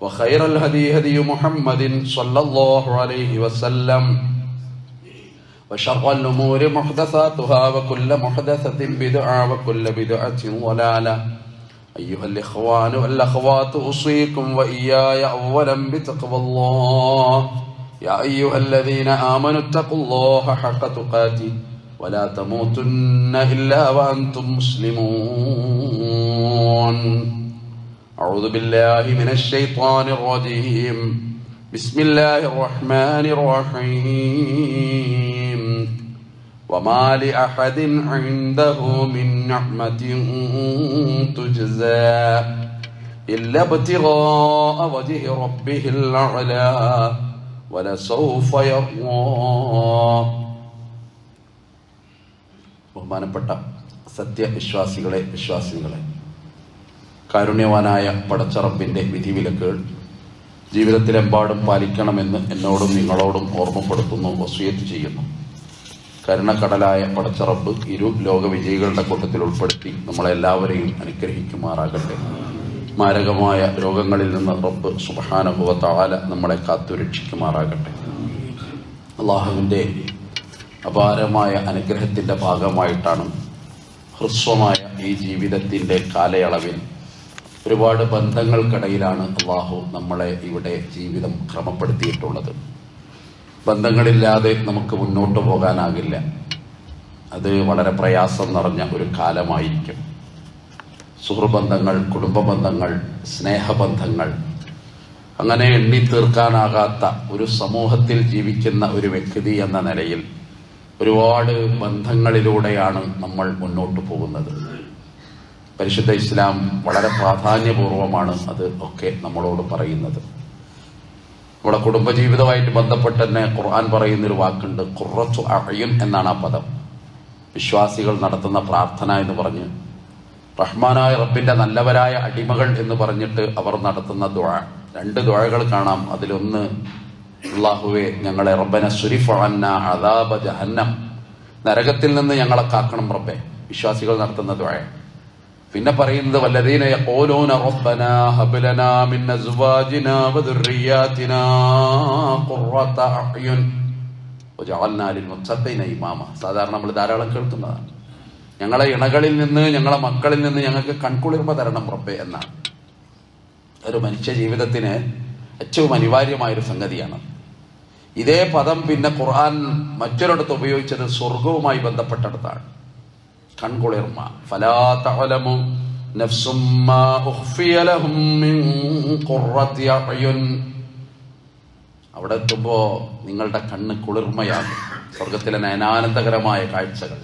وخير الهدي هدي محمد صلى الله عليه وسلم. وشر الأمور محدثاتها وكل محدثة بدعة وكل بدعة ضلالة. أيها الإخوان والأخوات أوصيكم وإياي أولا بتقوى الله. يا أيها الذين آمنوا اتقوا الله حق تقاته ولا تموتن إلا وأنتم مسلمون. أعوذ بالله من الشيطان الرجيم بسم الله الرحمن الرحيم وما لأحد عنده من نعمة تجزى إلا ابتغاء وجه ربه الأعلى ولسوف يرضى ബഹുമാനപ്പെട്ട സത്യവിശ്വാസികളെ വിശ്വാസികളെ കാരുണ്യവാനായ പടച്ചറപ്പിന്റെ വിധിവിലക്കുകൾ ജീവിതത്തിലെമ്പാടും പാലിക്കണമെന്ന് എന്നോടും നിങ്ങളോടും ഓർമ്മപ്പെടുത്തുന്നു വസൂയത്ത് ചെയ്യുന്നു. കരുണക്കടലായ പടച്ചറപ്പ് ഇരു ലോകവിജയികളുടെ കൂട്ടത്തിൽ ഉൾപ്പെടുത്തി നമ്മളെല്ലാവരെയും അനുഗ്രഹിക്കുമാറാകട്ടെ. മാരകമായ രോഗങ്ങളിൽ നിന്ന് റബ്ബ് സുബഹാനുഭവ താല നമ്മളെ കാത്തുരക്ഷിക്കുമാറാകട്ടെ അള്ളാഹുവിന്റെ അപാരമായ അനുഗ്രഹത്തിന്റെ ഭാഗമായിട്ടാണ് ഹ്രസ്വമായ ഈ ജീവിതത്തിന്റെ കാലയളവിൽ ഒരുപാട് ബന്ധങ്ങൾക്കിടയിലാണ് അള്ളാഹു നമ്മളെ ഇവിടെ ജീവിതം ക്രമപ്പെടുത്തിയിട്ടുള്ളത്. ബന്ധങ്ങളില്ലാതെ നമുക്ക് മുന്നോട്ട് പോകാനാകില്ല. അത് വളരെ പ്രയാസം നിറഞ്ഞ ഒരു കാലമായിരിക്കും. സുഹൃബന്ധങ്ങൾ കുടുംബ ബന്ധങ്ങൾ സ്നേഹബന്ധങ്ങൾ അങ്ങനെ എണ്ണി തീർക്കാനാകാത്ത ഒരു സമൂഹത്തിൽ ജീവിക്കുന്ന ഒരു വ്യക്തി എന്ന നിലയിൽ ഒരുപാട് ബന്ധങ്ങളിലൂടെയാണ് നമ്മൾ മുന്നോട്ട് പോകുന്നത്. പരിശുദ്ധ ഇസ്ലാം വളരെ പ്രാധാന്യപൂർവമാണ് അത് ഒക്കെ നമ്മളോട് പറയുന്നത്. നമ്മുടെ കുടുംബജീവിതമായിട്ട് ബന്ധപ്പെട്ട് തന്നെ ഖുർആൻ പറയുന്നൊരു വാക്കുണ്ട് ഖുറച്ചു അഴയും എന്നാണ് ആ പദം. വിശ്വാസികൾ നടത്തുന്ന പ്രാർത്ഥന എന്ന് പറഞ്ഞ് റഹ്മാനായ റബ്ബിന്റെ നല്ലവരായ അടിമകൾ എന്ന് പറഞ്ഞിട്ട് അവർ നടത്തുന്ന ദുഴ രണ്ട് ദുഴകൾ കാണാം. അതിലൊന്ന് അള്ളാഹുവെ ഞങ്ങളെ റബ്ബന സുരിഫ് അന്ന അദാബ ജഹന്നം. നരകത്തിൽ നിന്ന് ഞങ്ങളെ കാക്കണം റബ്ബെ. വിശ്വാസികൾ നടത്തുന്ന ദുഴ പിന്നെ പറയുന്നത് വല്ലതീന യഖൂലൂന റബ്ബന ഹബ് ലനാ മിൻ അസ്വാജിനാ വദുർരിയാതിനാ ഖുർറത അഅ്യുൻ. വജഅൽനാ ലിൽ മുത്തഖീന ഇമാമ. സാധാരണ നമ്മൾ ധാരാളം കേൾക്കുന്നതാണ്. ഞങ്ങളെ ഇണകളിൽ നിന്ന് ഞങ്ങളെ മക്കളിൽ നിന്ന് ഞങ്ങൾക്ക് കൺകുളിർമ തരണം റബ്ബെ എന്നാണ്. ഒരു മനുഷ്യ ജീവിതത്തിന് ഏറ്റവും അനിവാര്യമായൊരു സംഗതിയാണ്. ഇതേ പദം പിന്നെ ഖുർആൻ മറ്റൊരിടത്ത് ഉപയോഗിച്ചത് സ്വർഗവുമായി ബന്ധപ്പെട്ടിടത്താണ്. കൺകുളിർമ ഫലാ തഅലമു നഫ്സും മാ ലഹും മിൻ ഖുർറത്തി അഅ്യുൻ. അവിടെ എത്തുമ്പോ നിങ്ങളുടെ കണ്ണ് കുളിർമയാകും. സ്വർഗത്തിലെ നയനാനന്ദകരമായ കാഴ്ചകൾ.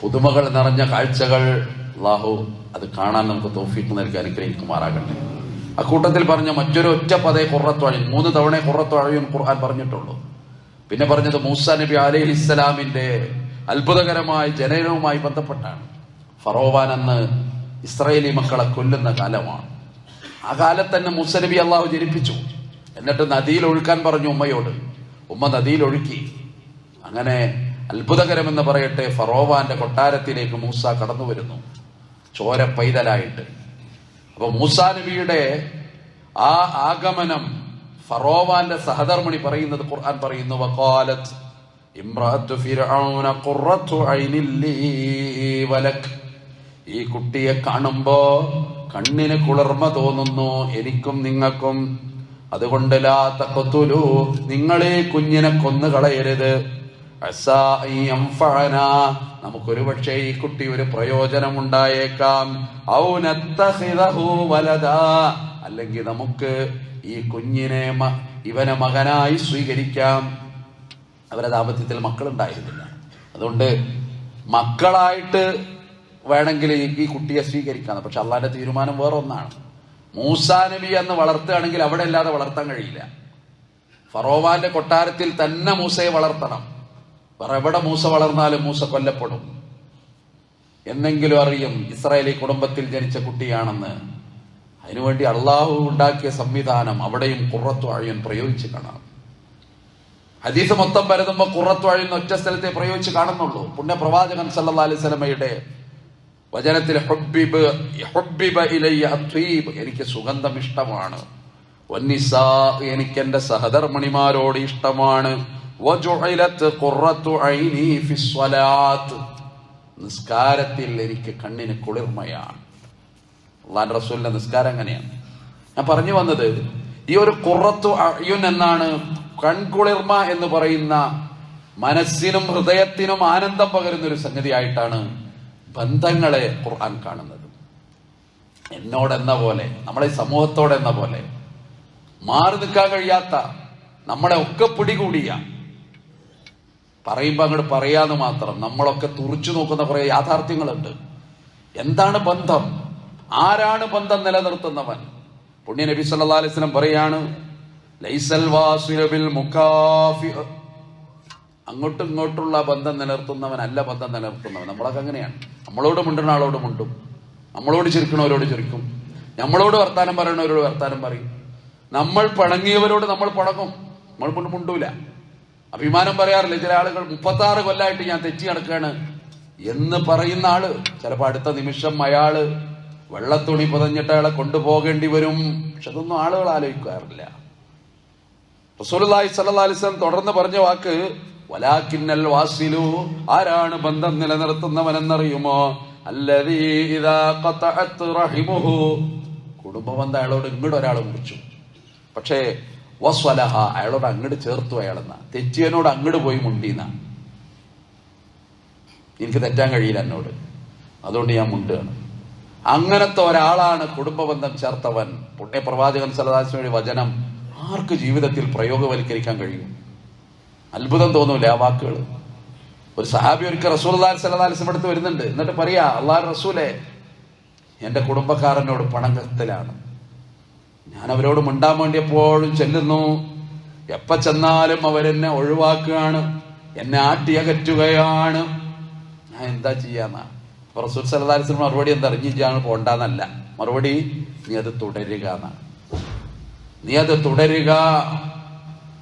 പുതുമകൾ നിറഞ്ഞ കാഴ്ചകൾ. അള്ളാഹു അത് കാണാൻ നമുക്ക് തോഫീക്ക് നൽകി അനുഗ്രഹിക്കുമാറാകട്ടെ. അക്കൂട്ടത്തിൽ പറഞ്ഞ മറ്റൊരു ഒറ്റ പതേ കുറത്തൊഴിൽ മൂന്ന് തവണ കുറത്തുഴയും ഖുർആൻ പറഞ്ഞിട്ടുള്ളൂ. പിന്നെ പറഞ്ഞത് മൂസ നബി അലൈഹി ഇസ്ലാമിന്റെ അത്ഭുതകരമായ ജനനവുമായി ബന്ധപ്പെട്ടാണ്. ഫറോവാൻ അന്ന് ഇസ്രയേലി മക്കളെ കൊല്ലുന്ന കാലമാണ്. ആ കാലത്ത് തന്നെ മൂസ നബി അള്ളാഹു ജനിപ്പിച്ചു. എന്നിട്ട് നദിയിൽ ഒഴുക്കാൻ പറഞ്ഞു ഉമ്മയോട്. ഉമ്മ നദിയിൽ ഒഴുക്കി. അങ്ങനെ അത്ഭുതകരമെന്ന് പറയട്ടെ ഫറോവാന്റെ കൊട്ടാരത്തിലേക്ക് മൂസ കടന്നു വരുന്നു ചോര പൈതലായിട്ട്. അപ്പൊ മൂസാ നബിയുടെ ആ ആഗമനം ഫറോവാന്റെ സഹധർമ്മണി പറയുന്നത് ഖുർആൻ പറയുന്നു വഖാലത്ത് ഫിർഔന ഖുറത്തു വലക്. ഈ കുട്ടിയെ കാണുമ്പോ കണ്ണിന് കുളിർമ തോന്നുന്നു. എനിക്കും നിങ്ങൾക്കും. അതുകൊണ്ട് ലാ നിങ്ങളെ കുഞ്ഞിനെ കൊന്നു കളയരുത്. നമുക്കൊരു പക്ഷേ ഈ കുട്ടി ഒരു പ്രയോജനം ഉണ്ടായേക്കാം അല്ലെങ്കിൽ നമുക്ക് ഈ കുഞ്ഞിനെ ഇവനെ മകനായി സ്വീകരിക്കാം. അവരെ ദാമ്പത്യത്തിൽ മക്കളുണ്ടായിരുന്നില്ല. അതുകൊണ്ട് മക്കളായിട്ട് വേണമെങ്കിൽ ഈ- കുട്ടിയെ സ്വീകരിക്കാം പക്ഷെ അള്ളാന്റെ തീരുമാനം വേറെ ഒന്നാണ് മൂസാ നബി എന്ന് വളർത്തുകയാണെങ്കിൽ അവിടെ അല്ലാതെ വളർത്താൻ കഴിയില്ല. ഫറോവാന്റെ കൊട്ടാരത്തിൽ തന്നെ മൂസയെ വളർത്തണം. വേറെ എവിടെ മൂസ വളർന്നാലും മൂസ കൊല്ലപ്പെടും. എന്നെങ്കിലും അറിയും ഇസ്രായേലി കുടുംബത്തിൽ ജനിച്ച കുട്ടിയാണെന്ന്. അതിനുവേണ്ടി അള്ളാഹു ഉണ്ടാക്കിയ സംവിധാനം അവിടെയും കുറത്തു അഴിയൻ പ്രയോഗിച്ച് കാണാം. ഹദീസ് മൊത്തം പരതുമ്പോൾ കുറത്തു അഴിയുന്ന ഒറ്റ സ്ഥലത്തെ പ്രയോഗിച്ച് കാണുന്നുള്ളൂ. പുണ്യപ്രവാചകൻ സല്ലാ അലൈഹി സ്വലമയുടെ വചനത്തിൽ അത്വീബ് എനിക്ക് സുഗന്ധം ഇഷ്ടമാണ്. വന്നിസാ എനിക്ക് എന്റെ സഹധർമ്മിണിമാരോട് ഇഷ്ടമാണ് നിസ്കാരത്തിൽ എനിക്ക് കണ്ണിന് കുളിർമയാണ്. അള്ളാൻ റസൂലിന്റെ നിസ്കാരം അങ്ങനെയാണ് ഞാൻ പറഞ്ഞു വന്നത് ഈ ഒരു കുറത്തു അയ്യുൻ എന്നാണ് കൺകുളിർമ എന്ന് പറയുന്ന മനസ്സിനും ഹൃദയത്തിനും ആനന്ദം പകരുന്ന ഒരു സംഗതിയായിട്ടാണ് ബന്ധങ്ങളെ ഖുർആൻ കാണുന്നത്. എന്നോടെന്ന പോലെ നമ്മളെ സമൂഹത്തോടെന്ന പോലെ മാറി നിൽക്കാൻ കഴിയാത്ത നമ്മളെ ഒക്കെ പിടികൂടിയ പറയുമ്പോൾ അങ്ങോട്ട് പറയാന്ന് മാത്രം നമ്മളൊക്കെ തുറച്ചു നോക്കുന്ന കുറെ യാഥാർത്ഥ്യങ്ങളുണ്ട്. എന്താണ് ബന്ധം? ആരാണ് ബന്ധം നിലനിർത്തുന്നവൻ? പുണ്യ നബി സല്ലാ അലൈസ്ലം പറയാണ് അങ്ങോട്ടും ഇങ്ങോട്ടുള്ള ബന്ധം നിലനിർത്തുന്നവൻ അല്ല ബന്ധം നിലനിർത്തുന്നവൻ. നമ്മളൊക്കെ അങ്ങനെയാണ്. നമ്മളോട് മുണ്ടുന്ന ആളോട് മുണ്ടും. നമ്മളോട് ചിരിക്കണവരോട് ചിരിക്കും. നമ്മളോട് വർത്താനം പറയണവരോട് വർത്താനം പറയും. നമ്മൾ പിണങ്ങിയവരോട് നമ്മൾ പണങ്ങും നമ്മൾ കൊണ്ട് മുണ്ടൂല. അഭിമാനം പറയാറില്ല ചില ആളുകൾ മുപ്പത്താറ് കൊല്ലായിട്ട് ഞാൻ തെറ്റി നടക്കുകയാണ് എന്ന് പറയുന്ന ആൾ ചിലപ്പോ അടുത്ത നിമിഷം അയാൾ വെള്ളത്തുണി പുതഞ്ഞിട്ട് അയാളെ കൊണ്ടുപോകേണ്ടി വരും. പക്ഷെ അതൊന്നും ആളുകൾ ആലോചിക്കാറില്ല. റസൂലി സല്ലാസ്ലം തുടർന്ന് പറഞ്ഞ വാക്ക് വലാക്കിന്നൽ വാസിലു ആരാണ് ബന്ധം നിലനിർത്തുന്നവനെന്നറിയുമോ? കുടുംബ ബന്ധം അയാളോട് ഇങ്ങോട്ട് ഒരാൾ മുറിച്ചു പക്ഷേ വസ്വലഹ അയാളോട് അങ്ങോട്ട് ചേർത്തു അയാളെന്ന. തെറ്റിയനോട് അങ്ങോട്ട് പോയി മുണ്ടിന്ന. എനിക്ക് തെറ്റാൻ കഴിയില്ല എന്നോട്. അതുകൊണ്ട് ഞാൻ മുണ്ടുകയാണ്. അങ്ങനത്തെ ഒരാളാണ് കുടുംബബന്ധം ചേർത്തവൻ. പുണ്യപ്രവാചകൻ സലദാസിയുടെ വചനം ആർക്ക് ജീവിതത്തിൽ പ്രയോഗവൽക്കരിക്കാൻ കഴിയും? അത്ഭുതം തോന്നൂല ആ വാക്കുകൾ ഒരു സഹാബി ഒരിക്കൽ റസൂൽ സലദാലിസം എടുത്ത് വരുന്നുണ്ട്. എന്നിട്ട് പറയാ അള്ളാഹ് റസൂലെ എന്റെ കുടുംബക്കാരനോട് പണങ്കത്തിലാണ് ഞാൻ അവരോട് മിണ്ടാൻ വേണ്ടിയപ്പോഴും ചെല്ലുന്നു. എപ്പ ചെന്നാലും അവരെന്നെ ഒഴിവാക്കുകയാണ്. എന്നെ ആട്ടിയകറ്റുകയാണ്. ഞാൻ എന്താ ചെയ്യാന്ന? റസൂൽ സലദാലിസിന് മറുപടി എന്താ? അറിഞ്ഞിട്ടാണ് പോണ്ടെന്നല്ല. മറുപടി നീ അത് തുടരുക എന്നാണ് നീ അത് തുടരുക.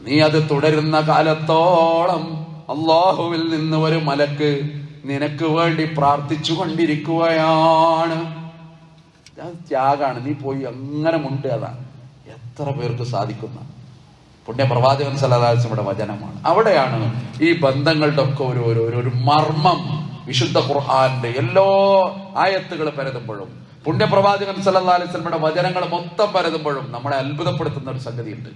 നീ അത് തുടരുന്ന കാലത്തോളം അള്ളാഹുവിൽ നിന്ന് ഒരു മലക്ക് നിനക്ക് വേണ്ടി പ്രാർത്ഥിച്ചു കൊണ്ടിരിക്കുകയാണ് ത്യാഗാണ്. നീ പോയി അങ്ങനെ മുണ്ട് അതാണ് എത്ര പേർക്ക് സാധിക്കുന്ന പുണ്യ പ്രവാചകൻ സല്ലാസ്മയുടെ വചനമാണ്. അവിടെയാണ് ഈ ബന്ധങ്ങളുടെ ഒക്കെ ഒരു ഒരു മർമ്മം വിശുദ്ധ ഖുർആാന്റെ എല്ലോ ആയത്തുകൾ പരതുമ്പോഴും പുണ്യപ്രവാചകൻ സല്ലാ സ്വലമയുടെ വചനങ്ങൾ മൊത്തം പരതുമ്പോഴും നമ്മളെ അത്ഭുതപ്പെടുത്തുന്ന ഒരു സംഗതിയുണ്ട്.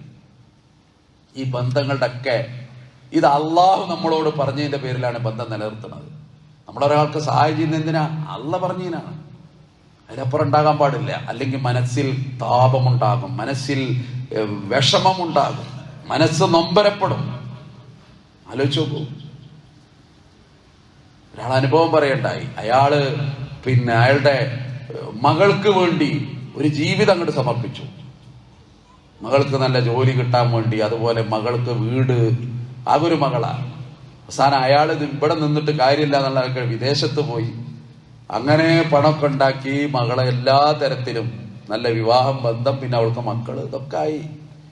ഈ ബന്ധങ്ങളുടെ ഒക്കെ ഇത് അള്ളാഹു നമ്മളോട് പറഞ്ഞതിന്റെ പേരിലാണ് ബന്ധം നിലനിർത്തുന്നത്. നമ്മളൊരാൾക്ക് സഹായം ചെയ്യുന്ന എന്തിനാ? അല്ല പറഞ്ഞതിനാണ്. അതിനപ്പുറം ഉണ്ടാകാൻ പാടില്ല. അല്ലെങ്കിൽ മനസ്സിൽ താപമുണ്ടാകും മനസ്സിൽ വിഷമമുണ്ടാകും മനസ്സ് നൊമ്പരപ്പെടും. ആലോചിച്ചു നോക്കൂ. ഒരാൾ അനുഭവം പറയണ്ടായി. അയാൾ പിന്നെ അയാളുടെ മകൾക്ക് വേണ്ടി ഒരു ജീവിതം അങ്ങോട്ട് സമർപ്പിച്ചു. മകൾക്ക് നല്ല ജോലി കിട്ടാൻ വേണ്ടി അതുപോലെ മകൾക്ക് വീട്. അതൊരു മകളാണ്. അവസാനം അയാൾ ഇവിടെ നിന്നിട്ട് കാര്യമില്ല എന്നുള്ള വിദേശത്ത് പോയി. അങ്ങനെ പണമൊക്കെ ഉണ്ടാക്കി മകളെ എല്ലാ തരത്തിലും നല്ല വിവാഹം ബന്ധം പിന്നെ അവൾക്ക് മക്കൾ ഇതൊക്കെ ആയി.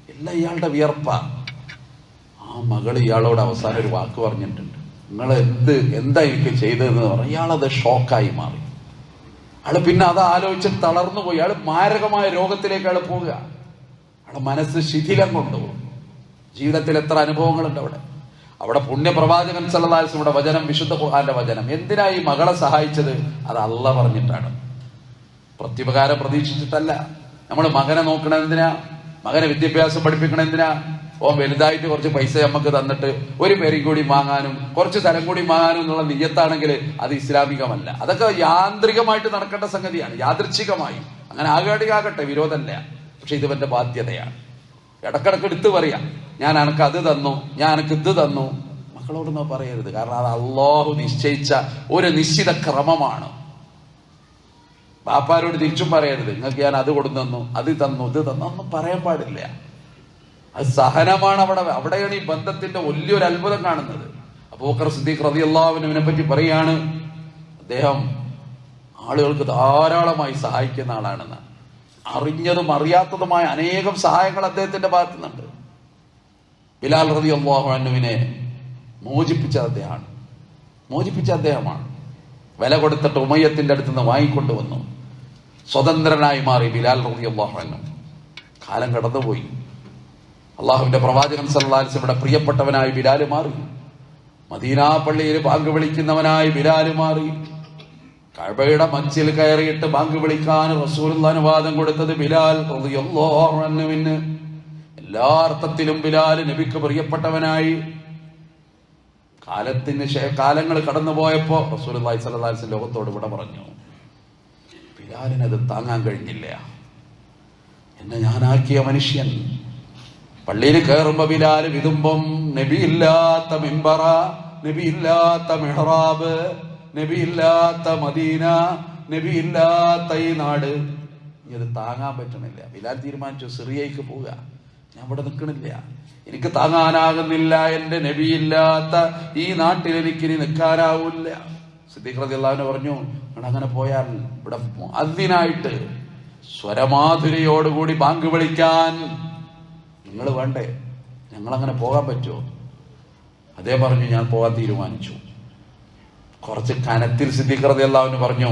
എല്ലാം ഇയാളുടെ വിയർപ്പ. ആ മകൾ ഇയാളോട് അവസാനം ഒരു വാക്ക് പറഞ്ഞിട്ടുണ്ട്. നിങ്ങൾ എന്ത് എന്താ എനിക്ക് ചെയ്തതെന്ന് പറഞ്ഞാൽ ഇയാളത് ഷോക്കായി മാറി. അയാൾ പിന്നെ അത് ആലോചിച്ച് തളർന്നു പോയി. അയാൾ മാരകമായ രോഗത്തിലേക്ക് അയാൾ പോവുക. അയാളെ മനസ്സ് ശിഥിലം കൊണ്ടുപോകും. ജീവിതത്തിൽ എത്ര അനുഭവങ്ങളുണ്ട് അവിടെ. അവിടെ പുണ്യപ്രവാചകൻ സല്ലാസ് ഇവിടെ വചനം വിശുദ്ധ ഖുർആന്റെ വചനം എന്തിനാ ഈ മകളെ സഹായിച്ചത്? അത് അല്ല പറഞ്ഞിട്ടാണ്. പ്രത്യുപകാരം പ്രതീക്ഷിച്ചിട്ടല്ല. നമ്മൾ മകനെ നോക്കണ എന്തിനാ? മകനെ വിദ്യാഭ്യാസം പഠിപ്പിക്കണ എന്തിനാ? ഓ വലുതായിട്ട് കുറച്ച് പൈസ നമുക്ക് തന്നിട്ട് ഒരു പേരും കൂടി വാങ്ങാനും കുറച്ച് സ്ഥലം കൂടി വാങ്ങാനും എന്നുള്ള നിയ്യത്താണെങ്കിൽ അത് ഇസ്ലാമികമല്ല. അതൊക്കെ യാന്ത്രികമായിട്ട് നടക്കേണ്ട സംഗതിയാണ്. യാദൃച്ഛികമായി. അങ്ങനെ ആകാടി ആകട്ടെ വിരോധമല്ല. പക്ഷെ ഇതുവന്റെ ബാധ്യതയാണ്. ഇടക്കിടക്ക് എടുത്തു പറയാം. ഞാൻ എനക്ക് അത് തന്നു ഞാൻ എനക്ക് ഇത് തന്നു. മക്കളോടൊന്നും പറയരുത്. കാരണം അത് അള്ളാഹു നിശ്ചയിച്ച ഒരു നിശ്ചിത ക്രമമാണ്. ബാപ്പാരോട് തിരിച്ചും പറയരുത്. നിങ്ങൾക്ക് ഞാൻ അത് കൊടുത്തു തന്നു അത് തന്നു ഇത് തന്നു ഒന്നും പറയാൻ പാടില്ല. അത് സഹനമാണ് അവിടെ അവിടെയാണ് ഈ ബന്ധത്തിന്റെ വലിയൊരു അത്ഭുതം കാണുന്നത്. അബൂക്കർ സിദ്ദീഖ് റതി അള്ളാഹുവിനെ പറ്റി പറയാണ് അദ്ദേഹം ആളുകൾക്ക് ധാരാളമായി സഹായിക്കുന്ന ആളാണെന്ന്. അറിഞ്ഞതും അറിയാത്തതുമായ അനേകം സഹായങ്ങൾ അദ്ദേഹത്തിന്റെ ഭാഗത്തു നിന്നുണ്ട് ബിലാൽ റതി അള്ളാഹുവിനെ മോചിപ്പിച്ച അദ്ദേഹമാണ്. മോചിപ്പിച്ച അദ്ദേഹമാണ്. വില കൊടുത്തിട്ട് ഉമയത്തിന്റെ അടുത്ത് നിന്ന് വാങ്ങിക്കൊണ്ടുവന്നു. സ്വതന്ത്രനായി മാറി ബിലാൽ റതി അള്ളാഹു കാലം കടന്നുപോയി. അള്ളാഹുവിന്റെ പ്രവാചകൻ ഇവിടെ പ്രിയപ്പെട്ടവനായി ബിലാൽ മാറി. മദീനാ പള്ളിയിൽ ബാങ്ക് വിളിക്കുന്നവനായി ബിലാൽ മാറി. കഴബയുടെ മച്ചിൽ കയറിയിട്ട് ബാങ്ക് വിളിക്കാൻ റസൂലുള്ള അനുവാദം കൊടുത്തത് ബിലാൽ എല്ലാ അർത്ഥത്തിലും ബിലാൽ നബിക്ക് പ്രിയപ്പെട്ടവനായി. കാലത്തിന് കാലങ്ങൾ കടന്നുപോയപ്പോ റസൂൽ അള്ളാഹി സല്ലാസ് ലോകത്തോട് ഇവിടെ പറഞ്ഞു ബിലാലിനത് താങ്ങാൻ കഴിഞ്ഞില്ല. എന്നെ ഞാനാക്കിയ മനുഷ്യൻ പള്ളിയിൽ കയറുമ്പോ ബിലാൽ വിതുമ്പം നബിയില്ലാത്ത മിമ്പറ നബിയില്ലാത്ത മെഹ്റാബ് നബിയില്ലാത്ത മദീന നബിയില്ലാത്ത ഈ നാട്. ഇത് താങ്ങാൻ പറ്റണില്ല. ബിലാൽ തീരുമാനിച്ചു സിറിയയ്ക്ക് പോവുക. ഞാൻ ഇവിടെ നിൽക്കണില്ല എനിക്ക് താങ്ങാനാകുന്നില്ല. എന്റെ നബിയില്ലാത്ത ഈ നാട്ടിൽ എനിക്ക് ഇനി നിൽക്കാനാവില്ല സിദ്ദീഖ് റതി പറഞ്ഞു അങ്ങനെ പോയാൽ ഇവിടെ അതിനായിട്ട് സ്വരമാധുരിയോടുകൂടി ബാങ്ക് വിളിക്കാൻ നിങ്ങൾ വേണ്ടേ? ഞങ്ങളങ്ങനെ പോകാൻ പറ്റുമോ? അതേ പറഞ്ഞു ഞാൻ പോകാൻ തീരുമാനിച്ചു. കുറച്ച് കനത്തിൽ സിദ്ദീഖ് റതി പറഞ്ഞു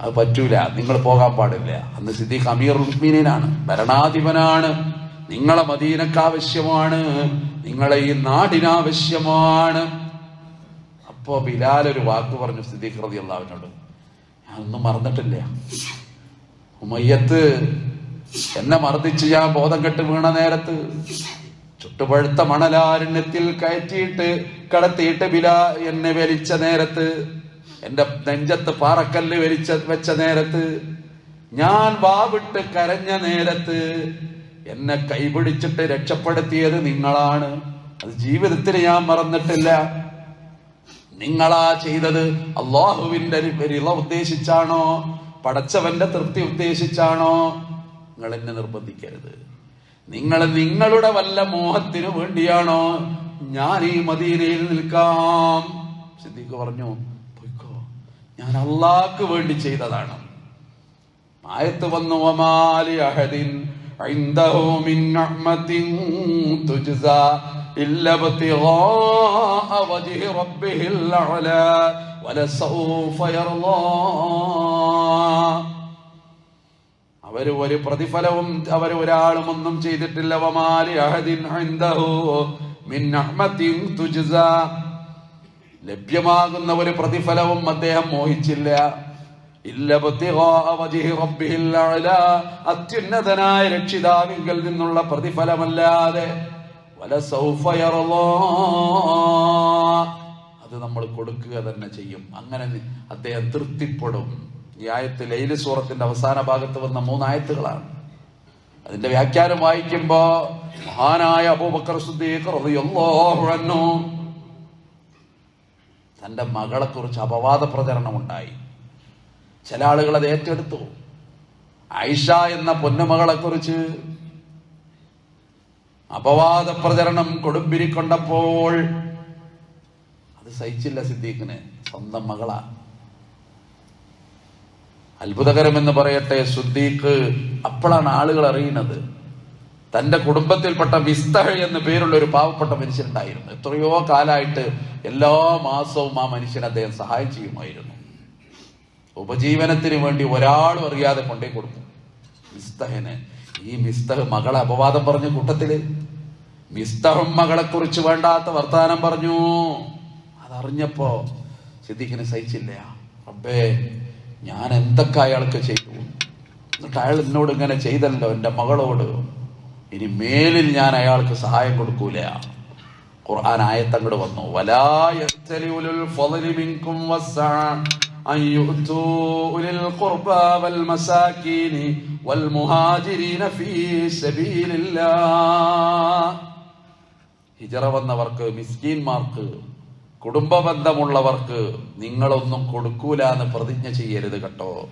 അത് പറ്റൂല നിങ്ങൾ പോകാൻ പാടില്ല. അന്ന് സിദ്ദീഖ് അമീർ ഉസ്മീനാണ് ഭരണാധിപനാണ് നിങ്ങളെ മദീനക്ക് ആവശ്യമാണ് നിങ്ങളെ ഈ നാടിനാവശ്യമാണ് അപ്പോ ബിലാൽ ഒരു വാക്ക് പറഞ്ഞു സിദ്ദീഖ് റതി അള്ളാഹുവിനോട് ഞാനൊന്നും മറന്നിട്ടില്ല. ഉമയ്യത്ത് എന്നെ മർദ്ദിച്ച് ഞാൻ ബോധം കെട്ട് വീണ നേരത്ത് ചുട്ടുപഴുത്ത മണലാരണ്യത്തിൽ കയറ്റിയിട്ട് കടത്തിയിട്ട് ബില എന്നെ വലിച്ച നേരത്ത് എന്റെ നെഞ്ചത്ത് പാറക്കല്ല് വലിച്ച വെച്ച നേരത്ത് ഞാൻ വാവിട്ട് കരഞ്ഞ നേരത്ത് എന്നെ കൈപിടിച്ചിട്ട് രക്ഷപ്പെടുത്തിയത് നിങ്ങളാണ്. അത് ജീവിതത്തിന് ഞാൻ മറന്നിട്ടില്ല. നിങ്ങളാ ചെയ്തത് അള്ളാഹുവിന്റെ റിള ഉദ്ദേശിച്ചാണോ? പടച്ചവന്റെ തൃപ്തി ഉദ്ദേശിച്ചാണോ? നിങ്ങൾ എന്നെ നിർബന്ധിക്കരുത്. നിങ്ങൾ നിങ്ങളുടെ വല്ല മോഹത്തിനു വേണ്ടിയാണോ ഞാൻ ഈ മദീനയിൽ നിൽക്കാം? സിദ്ദീഖ് പറഞ്ഞു പൊയ്ക്കോ ഞാൻ അള്ളാക്ക് വേണ്ടി ചെയ്തതാണ്. ആയത്ത് വന്നു ഒമാലി അഹദിൻ അവർ ഒരു പ്രതിഫലവും അവർ ഒരാളും ഒന്നും ചെയ്തിട്ടില്ല. ലഭ്യമാകുന്ന ഒരു പ്രതിഫലവും അദ്ദേഹം മോഹിച്ചില്ല. അത്യുന്നതനായ രക്ഷിതാവിങ്കൽ നിന്നുള്ള പ്രതിഫലമല്ലാതെ അത് നമ്മൾ കൊടുക്കുക തന്നെ ചെയ്യും. അങ്ങനെ അദ്ദേഹം തൃപ്തിപ്പെടും. ഈ ആയത്ത് ലൈല സൂറത്തിന്റെ അവസാന ഭാഗത്ത് വന്ന മൂന്നായത്തുകളാണ്. അതിന്റെ വ്യാഖ്യാനം വായിക്കുമ്പോ മഹാനായ അബൂബക്കർ തന്റെ മകളെ കുറിച്ച് അപവാദ പ്രചരണം ഉണ്ടായി. ചില ആളുകൾ അത് ഏറ്റെടുത്തു. ഐഷ എന്ന പൊന്നുമകളെ കുറിച്ച് അപവാദ പ്രചരണം കൊടുമ്പിരിക്കൊണ്ടപ്പോൾ അത് സഹിച്ചില്ല സിദ്ദീഖിന്. സ്വന്തം മകളാ അത്ഭുതകരമെന്ന് പറയട്ടെ സുദ്ദീഖ് അപ്പോഴാണ് ആളുകൾ അറിയുന്നത്. തന്റെ കുടുംബത്തിൽപ്പെട്ട വിസ്തഹ എന്ന് പേരുള്ള ഒരു പാവപ്പെട്ട മനുഷ്യനുണ്ടായിരുന്നു എത്രയോ കാലമായിട്ട് എല്ലാ മാസവും ആ മനുഷ്യൻ അദ്ദേഹം സഹായം ചെയ്യുമായിരുന്നു. ഉപജീവനത്തിന് വേണ്ടി ഒരാളും അറിയാതെ കൊണ്ടേ കൊടുക്കും. മിസ്തഹന് ഈ മിസ്തഹ് മകളെ അപവാദം പറഞ്ഞു കൂട്ടത്തിൽ. മിസ്തഹും മകളെ കുറിച്ച് വേണ്ടാത്ത വർത്താനം പറഞ്ഞു. അതറിഞ്ഞപ്പോ സിദ്ദീഖിനെ സഹിച്ചില്ല. റബ്ബേ ഞാൻ എന്തൊക്കെ അയാൾക്ക് ചെയ്തു? എന്നിട്ട് അയാൾ എന്നോട് ഇങ്ങനെ ചെയ്തല്ലോ എന്റെ മകളോട്. ഇനി മേലിൽ ഞാൻ അയാൾക്ക് സഹായം കൊടുക്കൂല. ഖുർആൻ ആയത്തങ്ങോട് വന്നു. യുഅ്തു ഉലിൽ ഖുർബാ വൽ മസാകീനി വൽ മുഹാജിരീന ഫീ സബീലില്ലാഹ് ഹിജറ വന്നവർക്ക് മിസ്കീന്മാർക്ക് കുടുംബ ബന്ധമുള്ളവർക്ക് നിങ്ങളൊന്നും കൊടുക്കൂല എന്ന് പ്രതിജ്ഞ ചെയ്യരുത് കേട്ടോ.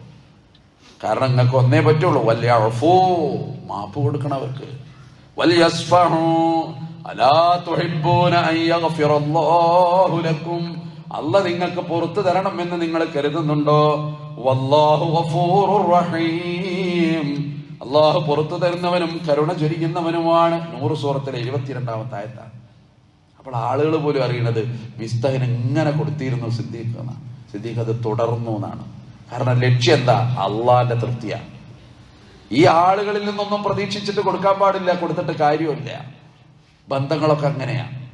കാരണം നിങ്ങൾക്ക് ഒന്നേ പറ്റുള്ളൂ. വലിയ അഴഫോ മാപ്പ് കൊടുക്കണം അവർക്ക് വലിയ അല്ല നിങ്ങൾക്ക് പുറത്തു തരണം എന്ന് നിങ്ങൾ കരുതുന്നുണ്ടോ? അള്ളാഹു പുറത്തു തരുന്നവനും കരുണ ചൊരിക്കുന്നവനുമാണ് നൂറ് സൂറത്തിലെ ഇരുപത്തിരണ്ടാമത്തെ ആയത്താണ്. അപ്പോൾ ആളുകൾ പോലും അറിയണത് മിസ്തഹിന് എങ്ങനെ കൊടുത്തിരുന്നു സിദ്ദീഖ് എന്നാണ്. സിദ്ദീഖ് അത് തുടർന്നു എന്നാണ്. കാരണം ലക്ഷ്യം എന്താ? അള്ളാന്റെ തൃപ്തിയാണ് ഈ ആളുകളിൽ നിന്നൊന്നും പ്രതീക്ഷിച്ചിട്ട് കൊടുക്കാൻ പാടില്ല കൊടുത്തിട്ട് കാര്യമില്ല. ബന്ധങ്ങളൊക്കെ അങ്ങനെയാണ്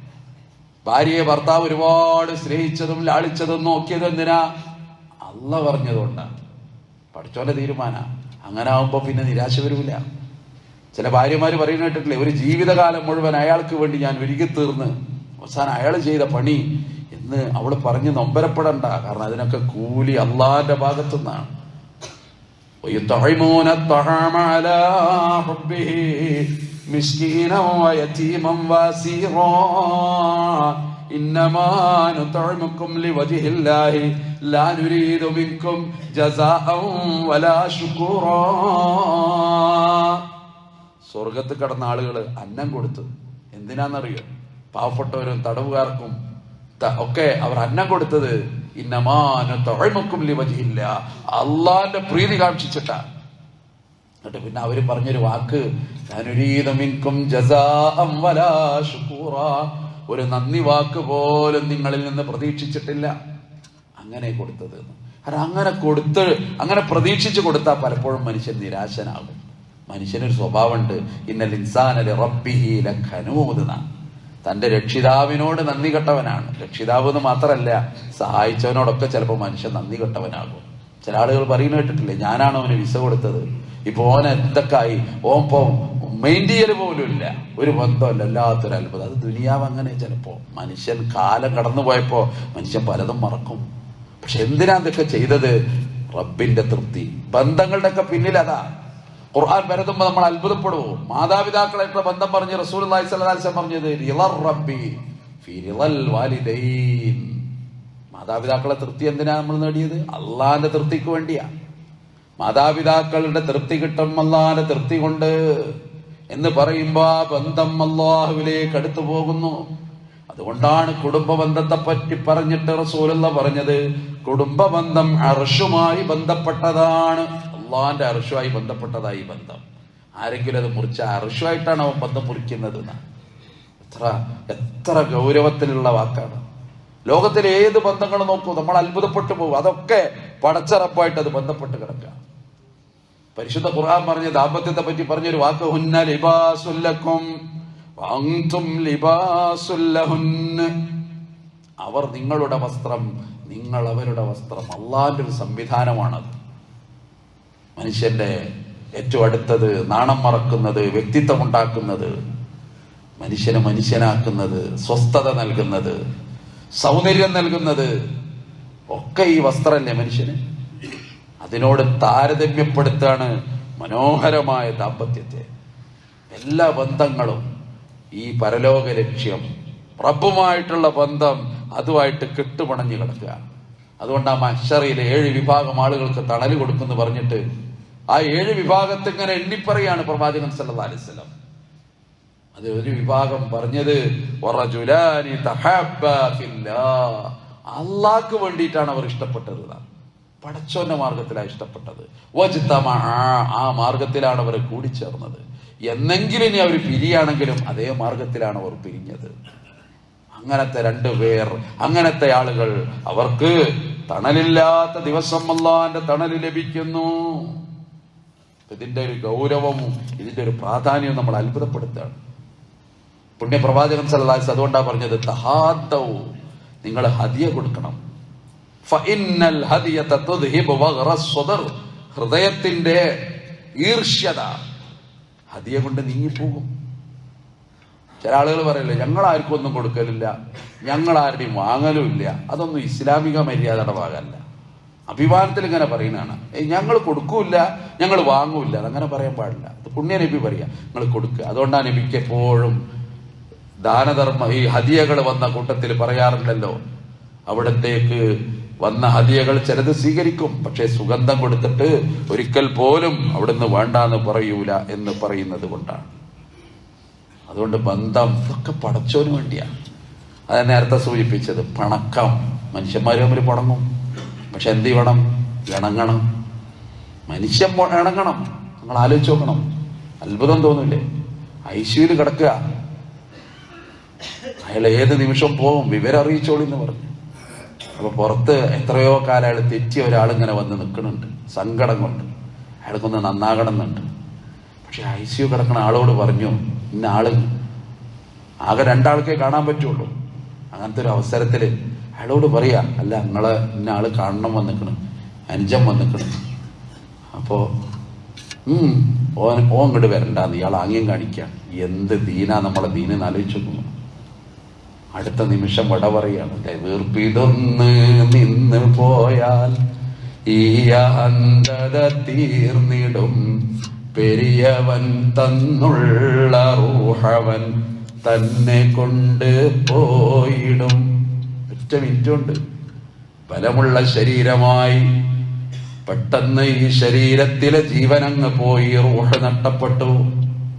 ഭാര്യയെ ഭർത്താവ് ഒരുപാട് സ്നേഹിച്ചതും ലാളിച്ചതും നോക്കിയതും എന്തിനാ? അല്ല പറഞ്ഞതുകൊണ്ട്. പഠിച്ചോന്റെ തീരുമാന. അങ്ങനെ ആവുമ്പോ പിന്നെ നിരാശ വരൂല. ചില ഭാര്യമാര് പറയുന്ന കേട്ടിട്ടില്ലേ? ഒരു ജീവിതകാലം മുഴുവൻ അയാൾക്ക് വേണ്ടി ഞാൻ ഒരുക്കി തീർന്ന് അവസാനം അയാൾ ചെയ്ത പണി എന്ന് അവള് പറഞ്ഞ് നൊമ്പരപ്പെടണ്ട കാരണം അതിനൊക്കെ കൂലി അള്ളാന്റെ ഭാഗത്തുനിന്നാണ് ويطعمون الطعام على حبه مسكينا ويتيما واسيرا إنما نطعمكم لوجه الله لا نريد منكم جزاء ولا شكورا സ്വർഗത്ത് കിടന്ന ആളുകൾ അന്നം കൊടുത്തു എന്തിനാന്നറിയോ പാവപ്പെട്ടവരും തടവുകാർക്കും ഒക്കെ അവർ അന്നം കൊടുത്തത് ഇന്നമാനും ലിവജില്ല അള്ളാന്റെ പ്രീതി കാക്ഷിച്ചിട്ടാ എന്നിട്ട് പിന്നെ അവർ പറഞ്ഞൊരു വാക്ക്. ഒരു നന്ദി വാക്ക് പോലും നിങ്ങളിൽ നിന്ന് പ്രതീക്ഷിച്ചിട്ടില്ല. അങ്ങനെ കൊടുത്തത്. അങ്ങനെ കൊടുത്ത് അങ്ങനെ പ്രതീക്ഷിച്ച് കൊടുത്താൽ പലപ്പോഴും മനുഷ്യൻ നിരാശനാകും. മനുഷ്യനൊരു സ്വഭാവമുണ്ട്. ഇന്നൽ ഇൻസാനൽ റബ്ബിഹി ലഖനൂദ് എന്നാണ്. തന്റെ രക്ഷിതാവിനോട് നന്ദി കെട്ടവനാണ്. രക്ഷിതാവ് എന്ന് മാത്രമല്ല സഹായിച്ചവനോടൊക്കെ ചിലപ്പോൾ മനുഷ്യൻ നന്ദി കെട്ടവനാകും. ചില ആളുകൾ പറയുന്നു കേട്ടിട്ടില്ലേ ഞാനാണ് അവന് വിസ കൊടുത്തത്. ഇപ്പൊ ഓൻ എന്തൊക്കെ ആയി ഓൻ ഇപ്പൊ മെയിൻ പോലും ഇല്ല. ഒരു ബന്ധമല്ല എല്ലാത്തൊരു അത്ഭുതം. അത് ദുനിയാവ് അങ്ങനെ ചിലപ്പോ മനുഷ്യൻ കാലം കടന്നു പോയപ്പോ മനുഷ്യൻ പലതും മറക്കും. പക്ഷെ എന്തിനാ ഇതൊക്കെ ചെയ്തത്? റബ്ബിന്റെ തൃപ്തി. ബന്ധങ്ങളുടെ ഒക്കെ പിന്നിൽ അതാ. ഖുർആൻ പരതുമ്പോൾ നമ്മൾ അത്ഭുതപ്പെടുവോ? മാതാപിതാക്കളായിട്ടുള്ള ബന്ധം പറഞ്ഞ് റസൂൽ പറഞ്ഞത് ഫി റിദൽ വാലിദൈൻ. മാതാപിതാക്കളെ തൃപ്തി എന്തിനാ നമ്മൾ നേടിയത്? അള്ളാന്റെ തൃപ്തിക്ക് വേണ്ടിയാ. മാതാപിതാക്കളുടെ തൃപ്തി കിട്ടും അള്ളാന്റെ തൃപ്തി കൊണ്ട് എന്ന് പറയുമ്പോ ആ ബന്ധം അള്ളാഹുവിലേക്ക് അടുത്തു പോകുന്നു. അതുകൊണ്ടാണ് കുടുംബ ബന്ധത്തെ പറ്റി പറഞ്ഞിട്ട് റസൂലുള്ള പറഞ്ഞത് കുടുംബ ബന്ധം അർഷുമായി ബന്ധപ്പെട്ടതാണ്. അള്ളാന്റെ അർഷുമായി ബന്ധപ്പെട്ടതായി ബന്ധം. ആരെങ്കിലും അത് മുറിച്ച അർഷുമായിട്ടാണ് അവൻ ബന്ധം മുറിക്കുന്നത്. എത്ര എത്ര ഗൗരവത്തിലുള്ള വാക്കാണ്. ലോകത്തിലെ ഏത് ബന്ധങ്ങൾ നോക്കൂ നമ്മൾ അത്ഭുതപ്പെട്ടു പോകും. അതൊക്കെ പടച്ചറപ്പായിട്ട് അത് ബന്ധപ്പെട്ട് കിടക്കുക. പരിശുദ്ധ ഖുർആൻ പറഞ്ഞ ദാമ്പത്യത്തെ പറ്റി പറഞ്ഞൊരു വാക്ക് ഹുന്ന ലിബാസുല്ലക്കും അവർ നിങ്ങളുടെ വസ്ത്രം നിങ്ങൾ അവരുടെ വസ്ത്രം. അള്ളാന്റെ ഒരു സംവിധാനമാണത്. മനുഷ്യന്റെ ഏറ്റവും അടുത്തത് നാണം മറക്കുന്നത് വ്യക്തിത്വം ഉണ്ടാക്കുന്നത് മനുഷ്യനെ മനുഷ്യനാക്കുന്നത് സ്വസ്ഥത നൽകുന്നത് സൗന്ദര്യം നൽകുന്നത് ഒക്കെ ഈ വസ്ത്രമല്ലേ മനുഷ്യന്? അതിനോട് താരതമ്യപ്പെടുത്താണ് മനോഹരമായ ദാമ്പത്യത്തെ. എല്ലാ ബന്ധങ്ങളും ഈ പരലോക ലക്ഷ്യം റബ്ബുമായിട്ടുള്ള ബന്ധം അതുമായിട്ട് കെട്ടുപണഞ്ഞു കിടക്കുക. അതുകൊണ്ട് ആ മഷറിയിലെ ഏഴ് വിഭാഗം ആളുകൾക്ക് തണൽ കൊടുക്കുന്നു പറഞ്ഞിട്ട് ആ ഏഴ് വിഭാഗത്തെ ഇങ്ങനെ എണ്ണിപ്പറയാണ് പ്രവാചകൻ സല്ലല്ലാഹു അലൈഹി വസല്ലം അത് ഒരു വിഭാഗം പറഞ്ഞത് അള്ളാക്ക് തഹബ്ബാ ഫില്ലാഹ്." അള്ളാഹ്ക്ക് വേണ്ടിയിട്ടാണ് അവർ ഇഷ്ടപ്പെട്ടത്. പടച്ചോന്റെ മാർഗത്തിലാണ് ഇഷ്ടപ്പെട്ടത്. ആ മാർഗത്തിലാണ് അവർ കൂടിച്ചേർന്നത് എന്നെങ്കിലും ഇനി അവർ പിരിയാണെങ്കിലും അതേ മാർഗത്തിലാണ് അവർ പിരിഞ്ഞത് അങ്ങനത്തെ രണ്ടു പേർ അങ്ങനത്തെ ആളുകൾ അവർക്ക് തണലില്ലാത്ത ദിവസം അള്ളാന്റെ തണൽ ലഭിക്കുന്നു. ഇതിന്റെ ഒരു ഗൗരവവും ഇതിന്റെ ഒരു പ്രാധാന്യവും നമ്മൾ അത്ഭുതപ്പെടുത്തുകയാണ്. പുണ്യപ്രവാചകൻ സല്ലാസ് അതുകൊണ്ടാണ് പറഞ്ഞത് തഹാദൗ നിങ്ങൾ ഹദിയ കൊടുക്കണം. ഹൃദയത്തിന്റെ ഈർഷ്യത ഹദിയ കൊണ്ട് നീങ്ങിപ്പോകും. ചില ആളുകൾ പറയല്ലോ ഞങ്ങൾ ആർക്കും ഒന്നും കൊടുക്കലില്ല ഞങ്ങൾ ആരുടെയും വാങ്ങലും ഇല്ല അതൊന്നും ഇസ്ലാമിക മര്യാദയുടെ ഭാഗമല്ല. അഭിമാനത്തിൽ ഇങ്ങനെ പറയുന്നതാണ്. ഞങ്ങൾ കൊടുക്കൂല ഞങ്ങൾ വാങ്ങൂല അതങ്ങനെ പറയാൻ പാടില്ല. അത് പുണ്യ നബി പറയാ നിങ്ങൾ കൊടുക്കുക. അതുകൊണ്ടാണ് നബിക്ക് എപ്പോഴും ദാനധർമ്മ ഈ ഹതിയകൾ വന്ന കൂട്ടത്തിൽ പറയാറുണ്ടല്ലോ. അവിടത്തേക്ക് വന്ന ഹതിയകൾ ചിലത് സ്വീകരിക്കും പക്ഷെ സുഗന്ധം കൊടുത്തിട്ട് ഒരിക്കൽ പോലും അവിടുന്ന് വേണ്ടാന്ന് പറയൂല എന്ന് പറയുന്നത് കൊണ്ടാണ്. അതുകൊണ്ട് ബന്ധം ഇതൊക്കെ പടച്ചോന് വേണ്ടിയാണ് അത് നേരത്തെ സൂചിപ്പിച്ചത് പണക്കം. മനുഷ്യന്മാർ തമ്മിൽ പണങ്ങും. പക്ഷെ എന്ത് ചെയ്യണം? ഇണങ്ങണം. മനുഷ്യൻ ഇണങ്ങണം. നിങ്ങൾ ആലോചിച്ച് നോക്കണം. അത്ഭുതം തോന്നില്ലേ? ഐശ്വര്യം കിടക്കുക. അയാൾ ഏത് നിമിഷം പോവും വിവരം അറിയിച്ചോളി എന്ന് പറഞ്ഞു. അപ്പൊ പുറത്ത് എത്രയോ കാലം അയാൾ തെറ്റിയ ഒരാളിങ്ങനെ വന്ന് നിൽക്കുന്നുണ്ട്. സങ്കടം കൊണ്ട്. അയാൾക്കൊന്ന് നന്നാകണം എന്നുണ്ട് പക്ഷെ ഐ സി യു കിടക്കുന്ന ആളോട് പറഞ്ഞു ഇന്ന ആൾ ആകെ രണ്ടാൾക്കേ കാണാൻ പറ്റുള്ളൂ. അങ്ങനത്തെ ഒരു അവസരത്തിൽ അയാളോട് പറയാ അല്ല നിങ്ങളെ ഇന്ന ആൾ കാണണം വന്നിക്കണ് അനുജം വന്നിക്കണം. അപ്പോ ഉം ഓൻ ഓൻ ഇങ്ങോട്ട് വരണ്ടാന്ന് ഇയാൾ ആംഗ്യം കാണിക്കുക എന്ത് ദീനാ നമ്മളെ ദീനെന്ന് ആലോചിച്ചു നോക്കുന്നു അടുത്ത നിമിഷം വട പറയാണ് "ദേ വീർപ്പിതൊന്ന് നിന്ന് പോയാൽ ഈ അന്ധത തീർന്നിടും. പെരിയവൻ തന്നുള്ള റൂഹവൻ തന്നെ കൊണ്ട് പോയിടും ഒറ്റ മിനിറ്റ് കൊണ്ട് ബലമുള്ള ശരീരമായി പെട്ടെന്ന് ഈ ശരീരത്തിലെ ജീവനങ്ങ് പോയി റൂഹ് നഷ്ടപ്പെട്ടു.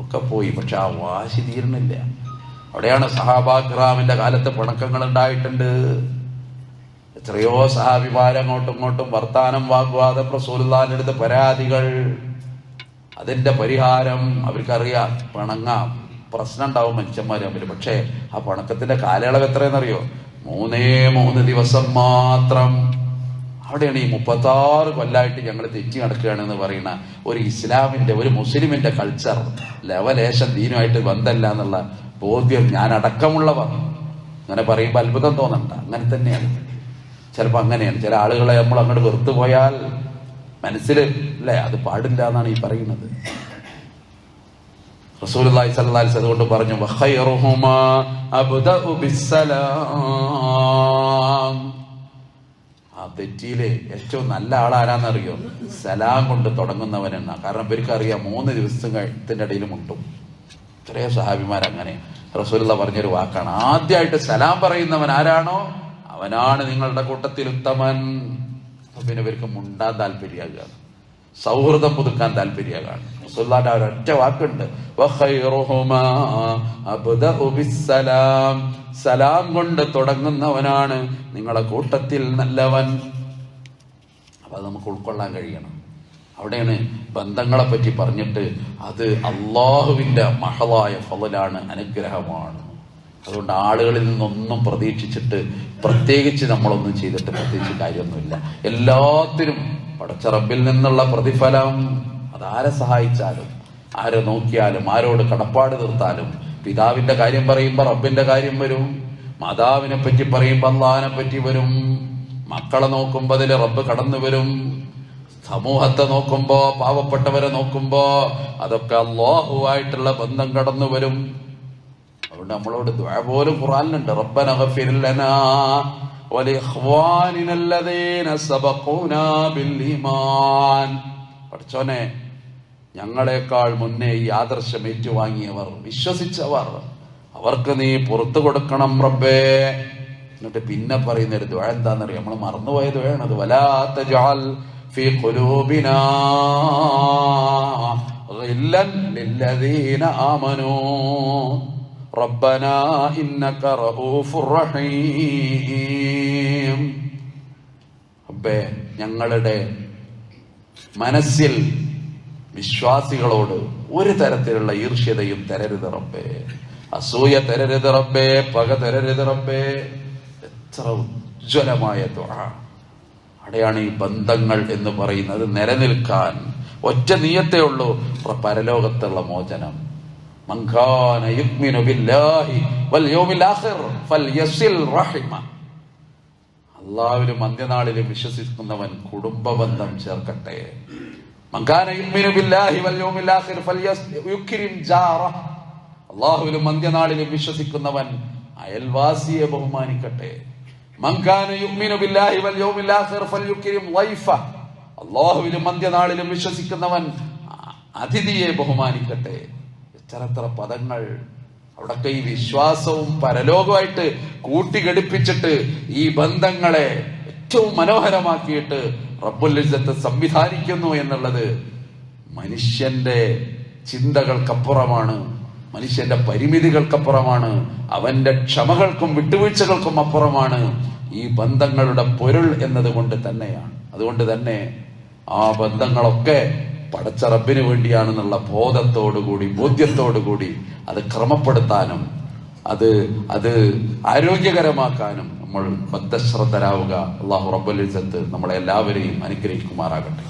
ഒക്കെ പോയി. പക്ഷെ ആ വാശി തീർന്നില്ല. അവിടെയാണ് സഹാബാക്രാമിന്റെ കാലത്ത് പിണക്കങ്ങൾ ഉണ്ടായിട്ടുണ്ട്. എത്രയോ സഹാബിമാർ അങ്ങോട്ടും ഇങ്ങോട്ടും വർത്താനം വാഗ്വാദം റസൂലുള്ളാഹിന്റെ അടുത്ത് പരാതികൾ. അതിന്റെ പരിഹാരം അവർക്കറിയാം. പിണങ്ങാം. പ്രശ്നം ഉണ്ടാവും മനുഷ്യന്മാർ പക്ഷേ ആ പണക്കത്തിന്റെ കാലയളവ് എത്രയെന്നറിയോ മൂന്നേ മൂന്ന് ദിവസം മാത്രം. അവിടെയാണ് ഈ മുപ്പത്താറ് കൊല്ലായിട്ട് ഞങ്ങൾ തെറ്റി നടക്കുകയാണെന്ന് പറയുന്ന ഒരു ഇസ്ലാമിന്റെ ഒരു മുസ്ലിമിന്റെ കൾച്ചർ ലവലേശം ദീനുമായിട്ട് ബന്ധമല്ല എന്നുള്ള ബോധ്യം ഞാൻ അടക്കമുള്ളവർ അങ്ങനെ പറയുമ്പോൾ അത്ഭുതം തോന്നണ്ട. അങ്ങനെ തന്നെയാണ്. ചിലപ്പോൾ അങ്ങനെയാണ്. ചില ആളുകളെ നമ്മൾ അങ്ങോട്ട് വെറുത്തു പോയാൽ മനസ്സിൽ അല്ലേ? അത് പാടില്ല എന്നാണ് ഈ പറയുന്നത്. അതുകൊണ്ട് പറഞ്ഞു ആ തെറ്റിയിലെ ഏറ്റവും നല്ല ആളാരാന്നറിയോ? സലാം കൊണ്ട് തുടങ്ങുന്നവനെന്ന. കാരണം ഇവർക്ക് അറിയാം മൂന്ന് ദിവസത്തിന്റെ ഇടയിൽ മുട്ടും ഇത്രയോ സഹാബിമാർ അങ്ങനെ. റസൂലുള്ള പറഞ്ഞൊരു വാക്കാണ്. ആദ്യമായിട്ട് സലാം പറയുന്നവൻ ആരാണോ? അവനാണ് നിങ്ങളുടെ കൂട്ടത്തിൽ ഉത്തമൻ. പിന്നെ ഇവർക്ക് മുണ്ടാൻ താല്പര്യമാകുകയാണ് സൗഹൃദം പുതുക്കാൻ താല്പര്യമാകാണ് മുസല്ലാന്റെ ഒരൊറ്റ വാക്കുണ്ട്. സലാം കൊണ്ട് തുടങ്ങുന്നവനാണ് നിങ്ങളെ കൂട്ടത്തിൽ നല്ലവൻ. അപ്പൊ നമുക്ക് ഉൾക്കൊള്ളാൻ കഴിയണം. അവിടെയാണ് ബന്ധങ്ങളെ പറ്റി പറഞ്ഞിട്ട് അത് അള്ളാഹുവിന്റെ മഹളായ ഫലലാണ് അനുഗ്രഹമാണ്. അതുകൊണ്ട് ആളുകളിൽ നിന്നൊന്നും പ്രതീക്ഷിച്ചിട്ട് പ്രത്യേകിച്ച് നമ്മളൊന്നും ചെയ്തിട്ട് പ്രത്യേകിച്ച് കാര്യമൊന്നുമില്ല. എല്ലാത്തിനും പടച്ചറബിൽ നിന്നുള്ള പ്രതിഫലം അതാരെ സഹായിച്ചാലും ആരെ നോക്കിയാലും ആരോട് കടപ്പാട് തീർത്താലും പിതാവിന്റെ കാര്യം പറയുമ്പോൾ റബ്ബിന്റെ കാര്യം വരും മാതാവിനെ പറ്റി പറയുമ്പോൾ അള്ളാഹിനെ പറ്റി വരും മക്കളെ നോക്കുമ്പോൾ അതിൽ റബ്ബ് കടന്നു വരും സമൂഹത്തെ നോക്കുമ്പോ പാവപ്പെട്ടവരെ നോക്കുമ്പോ അതൊക്കെ അള്ളാഹുവായിട്ടുള്ള ബന്ധം കടന്നു വരും. അതുകൊണ്ട് നമ്മളോട് ദുആ പോലും ഖുർആനിലുണ്ട് റബ്ബന ഗഫിർ ലനാ വലിഖ്വാനിന അല്ലദീന സബഖൂനാ ബിൽ ഈമാൻ പഠിച്ചോനെ ഞങ്ങളെക്കാൾ മുന്നേ ഈ ആദർശം ഏറ്റുവാങ്ങിയവർ വിശ്വസിച്ചവർ അവർക്ക് നീ പുറത്തു കൊടുക്കണം റബ്ബേ എന്നിട്ട് പിന്നെ പറയുന്ന ഒരു ദുആ എന്താണെന്നറിയാം നമ്മൾ മറന്നുപോയ ദുആണത് വലാത്ത ജാൽ ഫി ഖുലൂബിനാ غلا للذين آمنوا ربنا إنك رؤوف رحيم റബ്ബേ ഞങ്ങളുടെ മനസ്സിൽ വിശ്വാസികളോട് ഒരു തരത്തിലുള്ള ഈർഷ്യതയും തരരുത് റബ്ബേ അസൂയ തരരുത് റബ്ബേ പക തരരുത് റബ്ബേ എത്ര ഉജ്ജ്വലമായ ദുആ അവിടെയാണ് ഈ ബന്ധങ്ങൾ എന്ന് പറയുന്നത് നിലനിൽക്കാൻ ഒറ്റ നീയത്തേ ഉള്ളൂ പ്ര- പരലോകത്തുള്ള മോചനം മങ്കാന كان ബില്ലാഹി വൽ യൗമിൽ ആഖിർ فليصل رحمه അള്ളാവിലും അന്ത്യനാളിലും വിശ്വസിക്കുന്നവൻ കുടുംബ ബന്ധം ചേർക്കട്ടെ അള്ളാഹുവിലും അന്ത്യനാളിലും വിശ്വസിക്കുന്നവൻ അയൽവാസിയെ ബഹുമാനിക്കട്ടെ. അള്ളാഹുവിലും അന്ത്യനാളിലും വിശ്വസിക്കുന്നവൻ അതിഥിയെ ബഹുമാനിക്കട്ടെ. എത്ര എത്ര പദങ്ങൾ അവിടൊക്കെ ഈ വിശ്വാസവും പരലോകമായിട്ട് കൂട്ടിഘടിപ്പിച്ചിട്ട് ഈ ബന്ധങ്ങളെ ഏറ്റവും മനോഹരമാക്കിയിട്ട് റബ്ബുൽ ഇസ്സത്ത് സംവിധാനിക്കുന്നു എന്നുള്ളത് മനുഷ്യന്റെ ചിന്തകൾക്കപ്പുറമാണ് മനുഷ്യന്റെ പരിമിതികൾക്കപ്പുറമാണ് അവന്റെ ക്ഷമകൾക്കും വിട്ടുവീഴ്ചകൾക്കും അപ്പുറമാണ് ഈ ബന്ധങ്ങളുടെ പൊരുൾ എന്നതുകൊണ്ട് തന്നെയാണ്. അതുകൊണ്ട് തന്നെ ആ ബന്ധങ്ങളൊക്കെ പടച്ച റബ്ബിന് വേണ്ടിയാണെന്നുള്ള ബോധത്തോടുകൂടി ബോധ്യത്തോടുകൂടി അത് ക്രമപ്പെടുത്താനും അത് അത് ആരോഗ്യകരമാക്കാനും നമ്മൾ ഭക്തശ്രദ്ധരാവുക. അള്ളാഹു റബ്ബുൽ ഇസ്സത്ത് നമ്മളെ എല്ലാവരെയും അനുഗ്രഹിക്കുമാറാകട്ടെ.